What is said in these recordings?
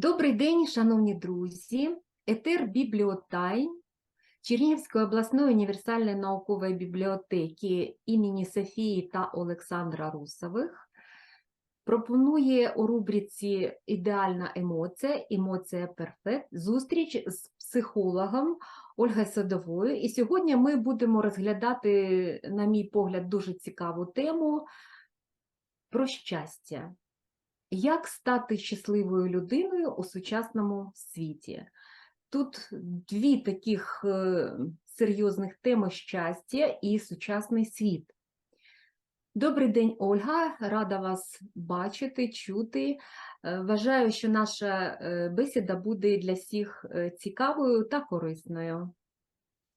Добрий день, шановні друзі. Етер Бібліотайн Чернігівської обласної універсальної наукової бібліотеки імені Софії та Олександра Русових пропонує у рубриці Ідеальна емоція, емоція перфект зустріч з психологом Ольгою Садовою. І сьогодні ми будемо розглядати, на мій погляд, дуже цікаву тему про щастя. Як стати щасливою людиною у сучасному світі? Тут дві таких е, серйозних теми щастя і сучасний світ. Добрий день, Ольга, рада вас бачити, чути. Е, Вважаю, що наша е, бесіда буде для всіх цікавою та корисною.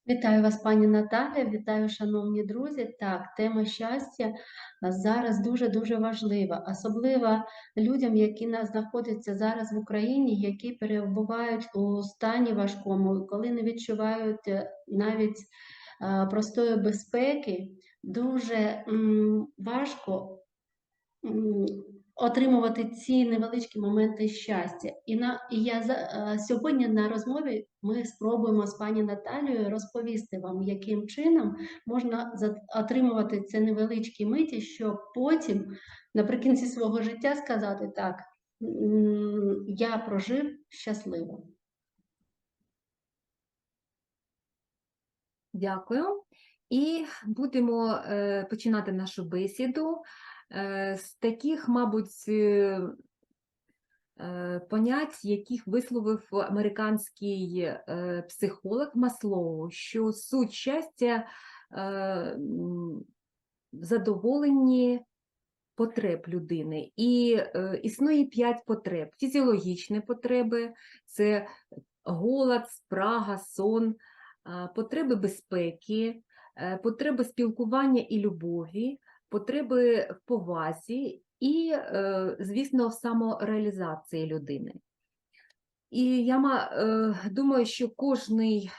Вітаю вас, пані Наталя, вітаю, шановні друзі. Так, тема щастя зараз дуже-дуже важлива, особливо людям, які на- знаходяться зараз в Україні, які перебувають у стані важкому, коли не відчувають е, навіть простої безпеки, дуже важко отримувати ці невеличкі моменти щастя. І на і я за е, сьогодні на розмові ми спробуємо з пані Наталією розповісти вам, яким чином можна отримувати ці невеличкі миті, щоб потім наприкінці свого життя сказати так. Я прожив щасливо. Дякую. І будемо е, починати нашу бесіду з таких, мабуть, е, е, понять, яких висловив американський е, психолог Маслоу, що суть щастя е, задоволенні потреб людини. І е, існує п'ять потреб: фізіологічні потреби, це голод, спрага, сон, потреби безпеки, е, потреби спілкування і любові, потреби в повазі і, е, звісно, самореалізації людини. І я е, думаю, що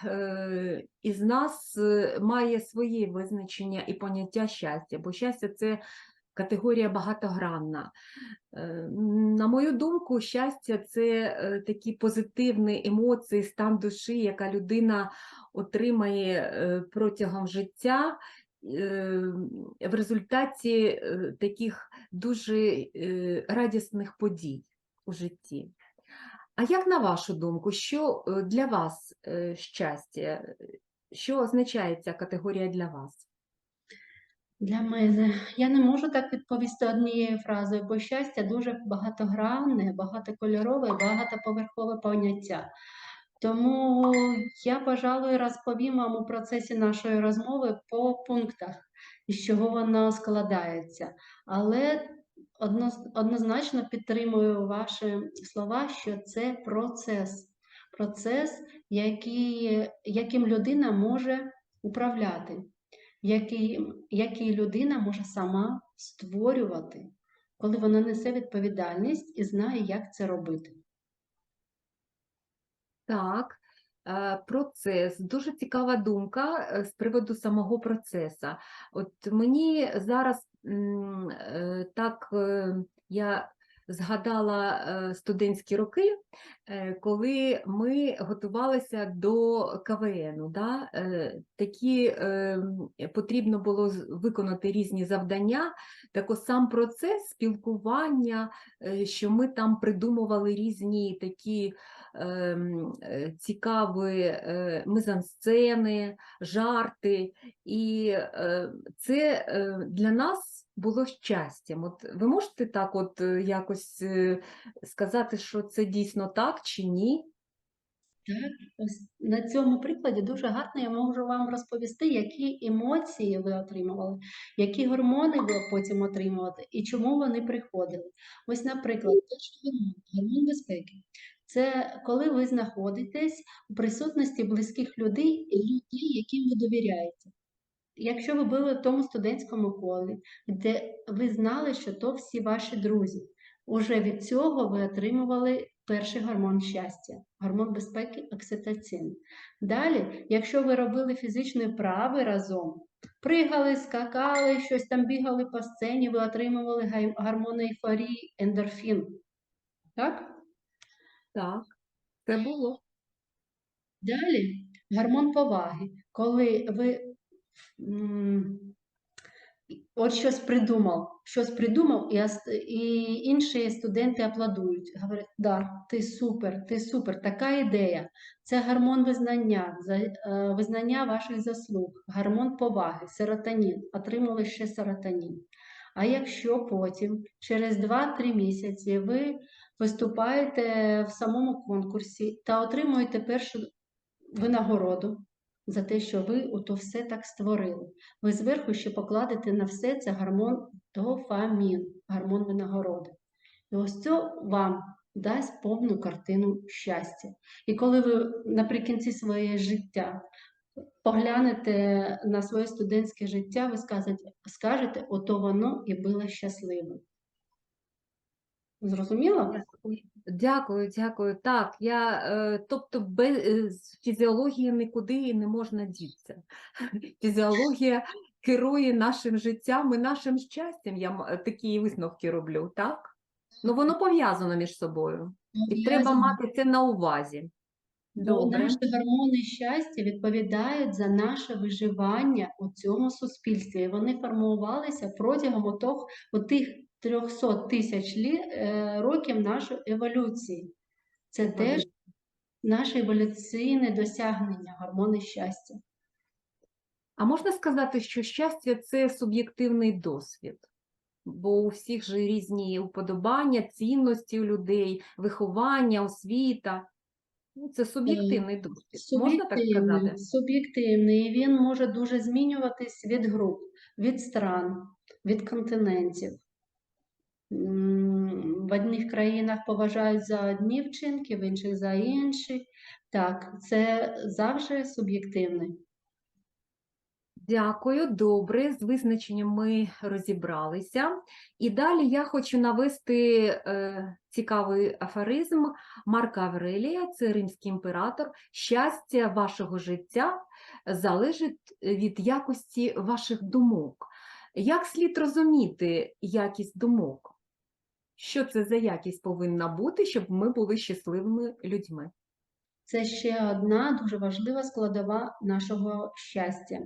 е, із нас е, має своє визначення і поняття щастя, бо щастя це категорія багатогранна. На мою думку, щастя це такі позитивні емоції, стан душі, яка людина отримає протягом життя в результаті е, таких дуже е, радісних подій у житті. А як на вашу думку, що е, для вас щастя? Що означає ця категорія для вас? Для мене я не можу так відповісти однією фразою, бо щастя дуже багатогранне, багатокольорове, багатоповерхове поняття. Тому я, пожалуй, розповім вам у процесі нашої розмови по пунктах, із чого воно складається. Але однозначно підтримую ваші слова, що це процес. Процес, який, яким людина може управляти який, який людина може сама створювати, коли вона несе відповідальність і знає, як це робити. Так, е, процес. Дуже цікава думка е, з приводу самого процесу. От мені зараз е, так я згадала е, студентські роки, е, коли ми готувалися до КВНу. Да? Е, Такі потрібно було виконати різні завдання. Так сам процес спілкування, що ми там придумували різні такі цікаві мизансцени, жарти, і це для нас було щастям. От ви можете так от е, якось е, сказати, що це дійсно так чи ні? Так, ось на цьому прикладі дуже гарно я можу вам розповісти, які емоції ви отримували, які гормони ви потім отримували і чому вони приходили. Ось, наприклад, гормон, гормон безпеки. Це коли ви знаходитесь у присутності близьких людей людей, яким ви довіряєте. Якщо ви були в тому студентському колі, де ви знали, що то всі ваші друзі, уже від цього ви отримували перший гормон щастя, гормон безпеки окситоцин. Далі, якщо ви робили фізичні вправи разом, пригали, скакали, щось там бігали по сцені, ви отримували гай- гормон ейфорії, ендорфін. Так? Так, це було. Далі гормон поваги, коли ви от щось придумав, щось придумав, і, і інші студенти аплодують. Говорять, да, ти супер, ти супер, така ідея. Це гормон визнання, е, визнання ваших заслуг, гормон поваги, серотонін. Отримали ще серотонін. А якщо потім, через 2-3 місяці, ви виступаєте в самому конкурсі та отримуєте першу винагороду за те, що ви ото все так створили. Ви зверху ще покладете на все це гормон дофамін, гормон винагороди. І ось це вам дасть повну картину щастя. І коли ви наприкінці своєї життя поглянете на своє студентське життя, ви скажете, скажете ото воно і було щасливим. Зрозуміло? Дякую, Дякую. Так, я, е, тобто без е, з фізіології нікуди не можна дітися. Фізіологія керує нашим життям і нашим щастям. Я такі висновки роблю, так? Ну, воно пов'язано між собою. І треба мати це на увазі. Бо Добре. наші гормони щастя відповідають за наше виживання у цьому суспільстві. І вони формувалися протягом отох, отих 300 тисяч е, років нашої еволюції. Це теж наше еволюційне досягнення, гормони щастя. А можна сказати, що щастя це суб'єктивний досвід, бо у всіх же різні уподобання, цінності у людей, виховання, освіта. Ну, це суб'єктивний досвід. Можна так сказати? Суб'єктивний, він може дуже змінюватись від груп, від стран, від континентів. В одних країнах поважають за одні вчинки, в інших за інші. Так, це завжди суб'єктивний. Дякую, добре. З визначенням ми розібралися. І далі я хочу навести е, цікавий афоризм Марка Аврелія, це римський імператор. Щастя вашого життя залежить від якості ваших думок. Як слід розуміти якість думок? Що це за якість повинна бути, щоб ми були щасливими людьми? Це ще одна дуже важлива складова нашого щастя.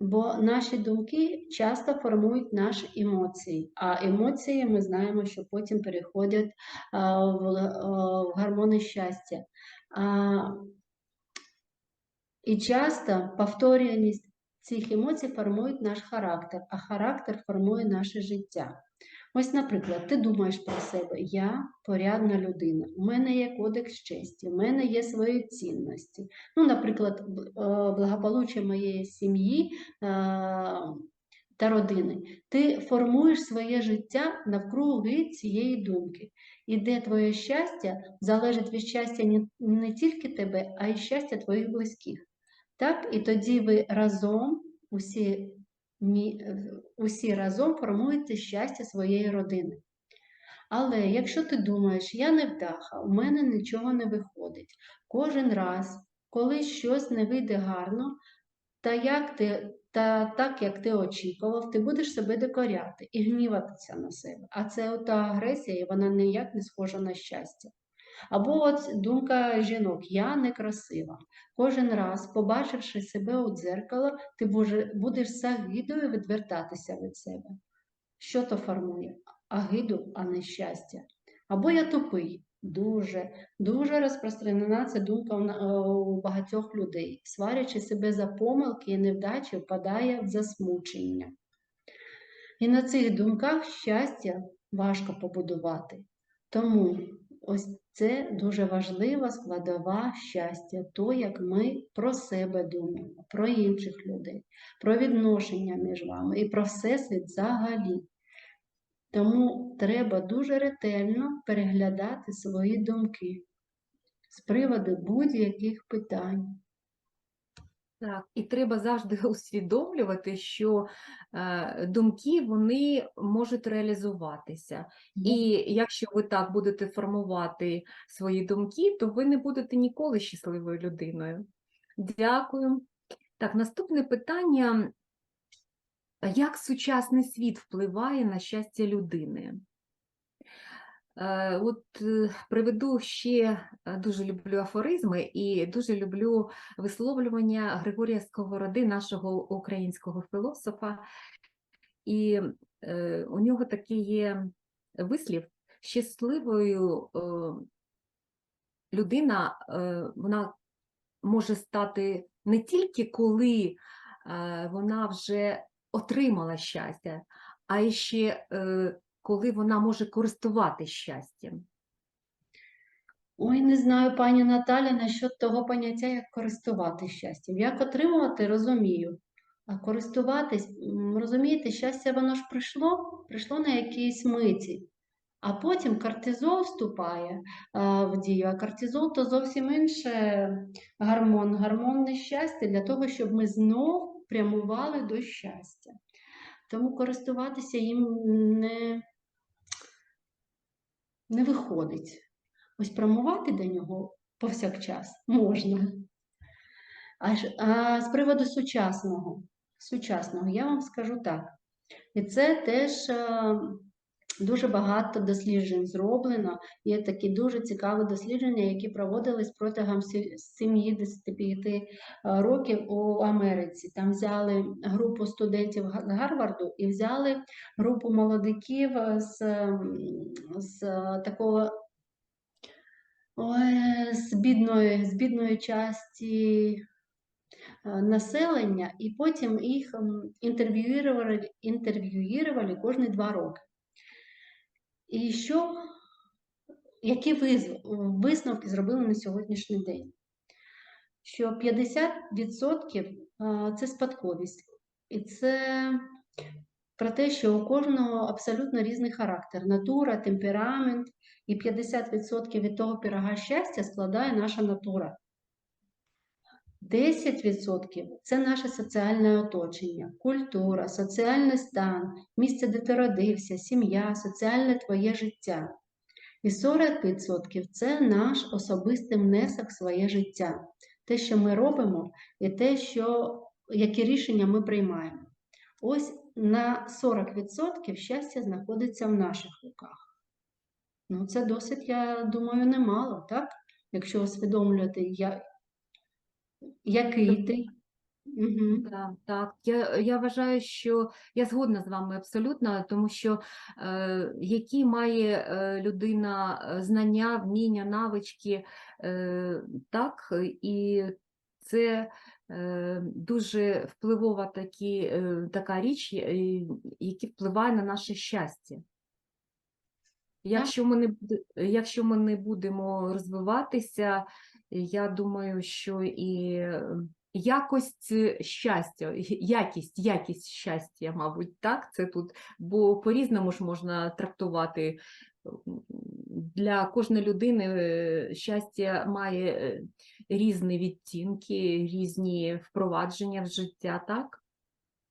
Бо наші думки часто формують наші емоції, а емоції ми знаємо, що потім переходять в, гормони щастя. І часто повторюваність цих емоцій формують наш характер, а характер формує наше життя. Ось, наприклад, ти думаєш про себе, я порядна людина, у мене є кодекс честі, у мене є свої цінності. Ну, наприклад, е, благополуччя моєї сім'ї е, та родини. Ти формуєш своє життя навкруги цієї думки. І де твоє щастя залежить від щастя не, тільки тебе, а й щастя твоїх близьких. Так, і тоді ви разом, усі, усі разом формуєте щастя своєї родини. Але якщо ти думаєш, я невдаха, у мене нічого не виходить, кожен раз, коли щось не вийде гарно, та, як ти, та так, як ти очікував, ти будеш себе докоряти і гніватися на себе. А це ота агресія, і вона ніяк не схожа на щастя. Або от думка жінок, я некрасива. Кожен раз, побачивши себе у дзеркало, ти будеш з агідою відвертатися від себе. Що то формує? Агиду, а не щастя. Або я тупий. Дуже, дуже розпространена ця думка е, у багатьох людей. Сварячи себе за помилки і невдачі, впадає в засмучення. І на цих думках щастя важко побудувати. Тому ось це дуже важлива складова щастя, то, як ми про себе думаємо, про інших людей, про відношення між вами і про всесвіт взагалі. Тому треба дуже ретельно переглядати свої думки з приводу будь-яких питань. Так, і треба завжди усвідомлювати, що е, думки вони можуть реалізуватися. І якщо ви так будете формувати свої думки, то ви не будете ніколи щасливою людиною. Дякую. Так, наступне питання. Як сучасний світ впливає на щастя людини? Е, От е, приведу ще е, дуже люблю афоризми і дуже люблю висловлювання Григорія Сковороди, нашого українського філософа. І у нього такий є вислів: щасливою людина вона може стати не тільки коли вона вже отримала щастя, а ще коли вона може користуватися щастям. Ой, не знаю, пані Наталя, насчет того поняття, як користуватись щастям. Як отримувати, розумію. А користуватись, розумієте, щастя воно ж прийшло, прийшло на якійсь миті. А потім кортизол вступає а, в дію, а кортизол то зовсім інше гормон, гормон нещастя для того, щоб ми знов прямували до щастя. Тому користуватися їм не, не виходить. Ось прямувати до нього повсякчас можна. А, з приводу сучасного, сучасного, я вам скажу так. І це теж е, дуже багато досліджень зроблено. Є такі дуже цікаві дослідження, які проводились протягом сі- 75 років у Америці. Там взяли групу студентів Га- Гарварду і взяли групу молодиків з, з е, такого з бідної, з бідної часті е, населення, і потім їх інтерв'ювали, інтерв'ювали кожні два роки. І що, які висновки зробили на сьогоднішній день? Що 50% це спадковість. І це про те, що у кожного абсолютно різний характер, натура, темперамент, і 50% від того пирога щастя складає наша натура. 10% це наше соціальне оточення, культура, соціальний стан, місце, де ти родився, сім'я, соціальне твоє життя. І 40% це наш особистий внесок в своє життя, те, що ми робимо, і те, що, які рішення ми приймаємо. Ось на 40% щастя знаходиться в наших руках. Ну, це досить, я думаю, немало, так? Якщо усвідомлювати. Який ти. Угу. Так, так. Я, я вважаю, що я згодна з вами абсолютно, тому що е, які має е, людина е, знання, вміння, навички, е, так, і це е, дуже впливова такі, е, така річ, е, яка впливає на наше щастя. Якщо ми не, якщо ми не будемо розвиватися, я думаю, що і якость щастя, якість, якість щастя, мабуть, так, це тут, бо по-різному ж можна трактувати. Для кожної людини е, щастя має е, різні відтінки, різні впровадження в життя, так?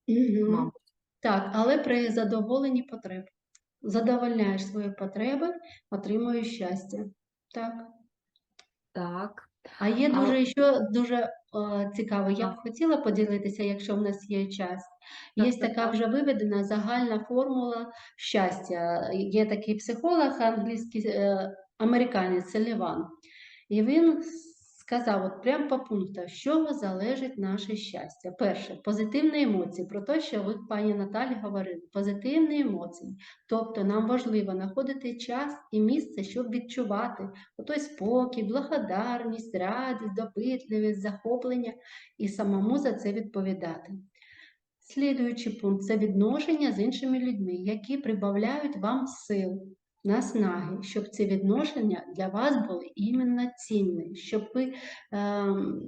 Угу. Мабуть. Так, але при задоволенні потреб. Задовольняєш свої потреби, отримуєш щастя. Так. Так. А є А- дуже що дуже е, цікаво. Я б хотіла поділитися, якщо в нас є час. Є Так, так, така так. вже виведена загальна формула щастя. Є такий психолог англійський е, американець Селіван. І він сказав, от прямо по пунктах, з чого залежить наше щастя. Перше, позитивні емоції, про те, що ви, пані Наталі, говорили, позитивні емоції. Тобто нам важливо знаходити час і місце, щоб відчувати отой спокій, благодарність, радість, допитливість, захоплення і самому за це відповідати. Слідуючий пункт це відношення з іншими людьми, які прибавляють вам сил, наснаги, щоб ці відношення для вас були іменно цінні, щоб ви ем,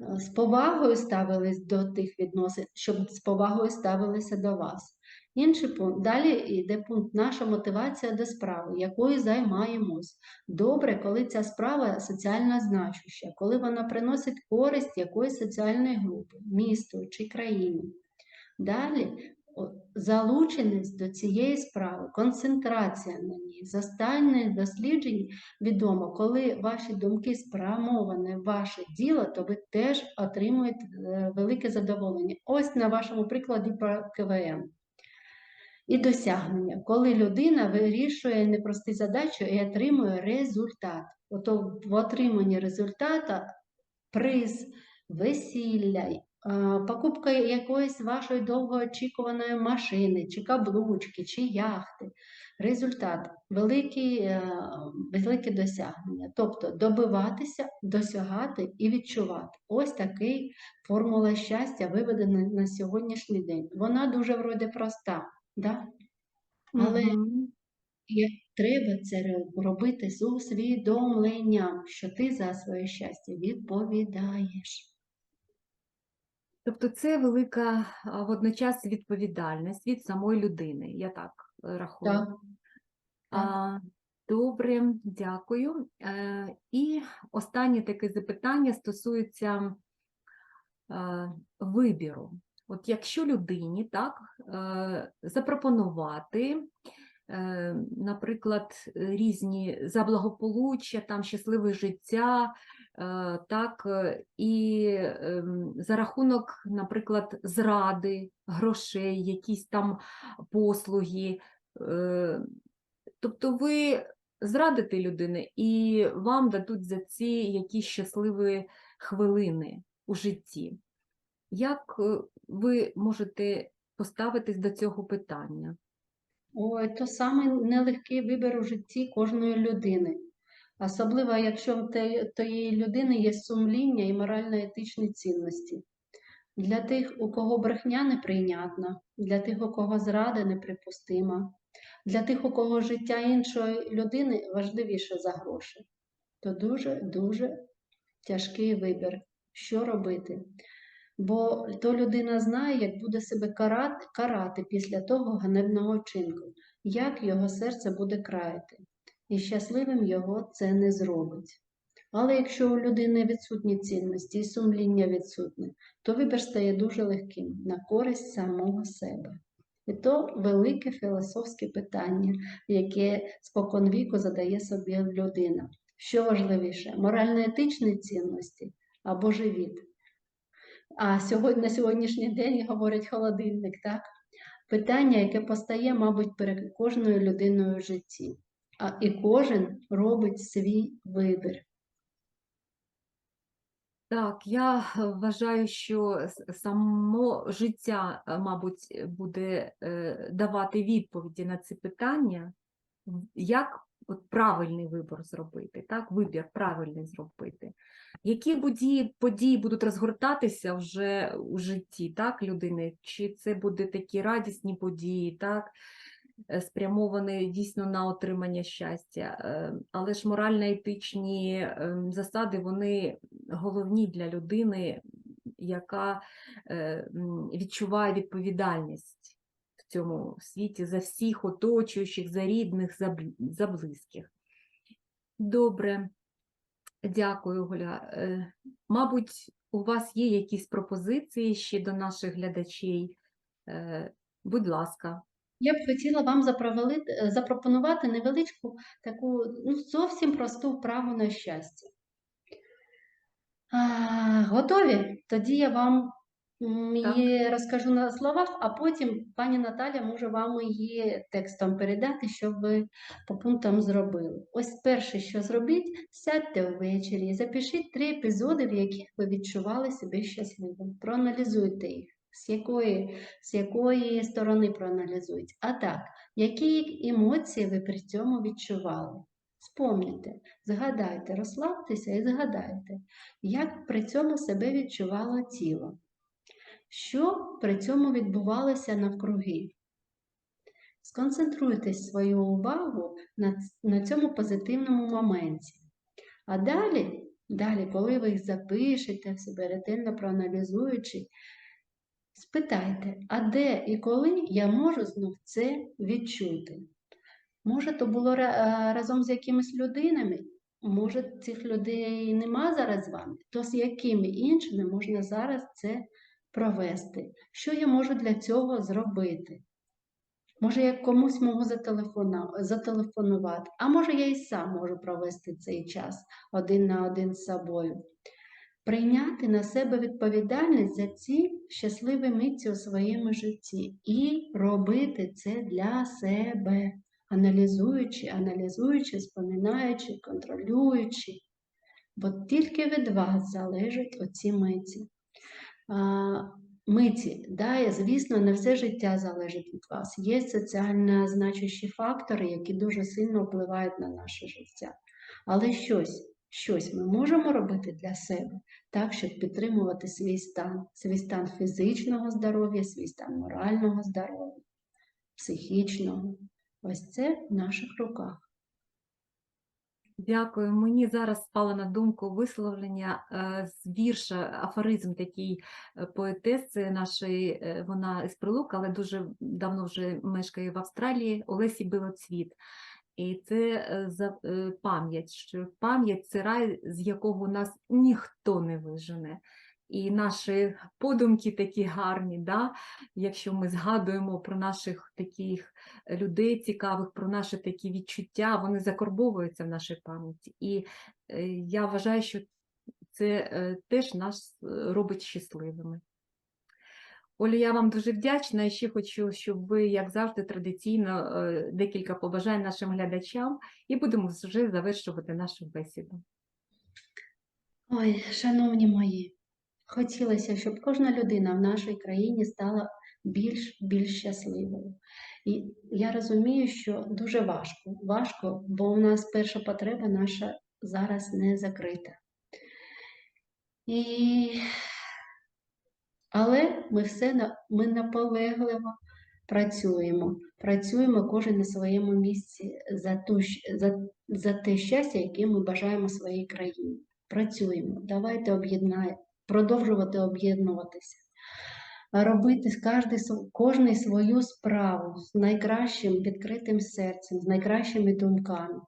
з повагою ставились до тих відносин, щоб з повагою ставилися до вас. Інший пункт. Далі йде пункт наша мотивація до справи, якою займаємось. Добре, коли ця справа соціально значуща, коли вона приносить користь якоїсь соціальної групи, місту чи країні. Далі залученість до цієї справи, концентрація на ній. З останніх досліджень відомо, коли ваші думки спрямовані в ваше діло, то ви теж отримуєте е, велике задоволення. Ось на вашому прикладі про КВН. І досягнення, коли людина вирішує непрості задачі і отримує результат. Ото в отриманні результата приз, весілля, покупка якоїсь вашої довгоочікуваної машини, чи каблучки, чи яхти. Результат великі, е, велике досягнення. Тобто добиватися, досягати і відчувати. Ось такий формула щастя виведена на сьогоднішній день. Вона дуже вроде проста, да? але як треба це робити з усвідомленням, що ти за своє щастя відповідаєш. Тобто це велика водночас відповідальність від самої людини, я так е, рахую. Так. А, добре, дякую. Е, і останнє таке запитання стосується е, вибіру. От якщо людині так запропонувати, наприклад, різні за благополуччя, там щасливе життя, так, е, і ем, за рахунок, наприклад, зради, грошей, якісь там послуги. е, Тобто ви зрадите людини і вам дадуть за ці якісь щасливі хвилини у житті. Як е, ви можете поставитись до цього питання? Ой, то самий нелегкий вибір у житті кожної людини. Особливо, якщо в тієї людини є сумління і морально-етичні цінності. Для тих, у кого брехня неприйнятна, для тих, у кого зрада неприпустима, для тих, у кого життя іншої людини важливіше за гроші, то дуже-дуже тяжкий вибір, що робити. Бо то людина знає, як буде себе карати, карати після того ганебного вчинку, як його серце буде краяти, і щасливим його це не зробить. Але якщо у людини відсутні цінності і сумління відсутне, то вибір стає дуже легким на користь самого себе. І то велике філософське питання, яке споконвіку задає собі людина. Що важливіше, морально-етичні цінності або живіт? А сьогодні, на сьогоднішній день говорить холодильник, так? Питання, яке постає, мабуть, перед кожною людиною в житті. А і кожен робить свій вибір. Так, я е, вважаю, що само життя, е, мабуть, буде е, давати відповіді на ці питання, як от правильний вибір зробити, так, вибір правильний зробити. Які події, події будуть розгортатися вже у житті так, людини? Чи це будуть такі радісні події, так, е, спрямовані дійсно на отримання щастя, е, але ж морально-етичні ем, засади, вони головні для людини, яка е, відчуває відповідальність в цьому світі за всіх оточуючих, за рідних, за, близьких. Добре, дякую. Е, Мабуть, у вас є якісь пропозиції ще до наших глядачей? Е, Будь ласка. Я б хотіла вам е, запропонувати невеличку таку ну, зовсім просту вправу на щастя. А, готові? Тоді я вам м, Так. її розкажу на словах, а потім пані Наталя може вам її текстом передати, щоб ви по пунктам зробили. Ось перше, що зробіть, сядьте ввечері і запишіть три епізоди, в яких ви відчували себе щасливим. Проаналізуйте їх. З якої, з якої сторони проаналізуйте. А так, які емоції ви при цьому відчували? Спомніте, згадайте, розслабтеся і згадайте, як при цьому себе відчувало тіло. Що при цьому відбувалося навкруги? Сконцентруйте свою увагу на, на цьому позитивному моменті. А далі, далі, коли ви їх запишете в себе, ретельно проаналізуючи, спитайте, а де і коли я можу знов це відчути? Може, то було разом з якимись людинами, може, цих людей нема зараз з вами, то з якими іншими можна зараз це провести? Що я можу для цього зробити? Може, я комусь можу зателефонувати, а може, я і сам можу провести цей час один на один з собою. Прийняти на себе відповідальність за ці щасливі митці у своєму житті і робити це для себе, аналізуючи, аналізуючи, споминаючи, контролюючи. Бо тільки від вас залежать оці миті. Миті, да, звісно, не все життя залежить від вас. Є соціально значущі фактори, які дуже сильно впливають на наше життя. Але щось, щось ми можемо робити для себе так, щоб підтримувати свій стан, свій стан фізичного здоров'я, свій стан морального здоров'я, психічного. Ось це в наших руках. Дякую. Мені зараз спало на думку висловлення е, з вірша, афоризм такий е, поетеси нашої, е, вона із Прилук, але дуже давно вже мешкає в Австралії, Олесі Білоцвіт. І це е, е, пам'ять, що пам'ять це рай, з якого нас ніхто не вижене. І наші подумки такі гарні, да? якщо ми згадуємо про наших таких людей цікавих, про наші такі відчуття, вони закорбовуються в нашій пам'яті. І е, я вважаю, що це теж нас робить щасливими. Олю, я вам дуже вдячна і ще хочу, щоб ви, як завжди, традиційно е, декілька побажань нашим глядачам і будемо вже завершувати нашу бесіду. Ой, шановні мої, хотілося, щоб кожна людина в нашій країні стала більш більш щасливою. І я розумію, що дуже важко. Важко, бо у нас перша потреба наша зараз не закрита. І... Але ми все ми наполегливо працюємо. Працюємо кожен на своєму місці за, ту, за, за те щастя, яке ми бажаємо своїй країні. Працюємо. Давайте об'єднаємо, продовжувати об'єднуватися, робити кожний свою справу з найкращим відкритим серцем, з найкращими думками.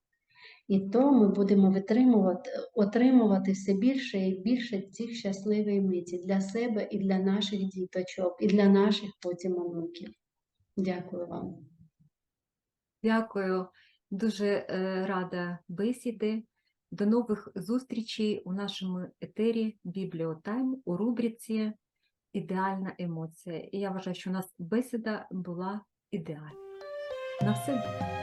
І то ми будемо витримувати, отримувати все більше і більше цих щасливих миті для себе і для наших діточок, і для наших потім онуків. Дякую вам. Дякую, дуже е, рада бесіди. До нових зустрічей у нашому етері Бібліотайм у рубриці Ідеальна емоція. І я вважаю, що у нас бесіда була ідеальна. На все добре.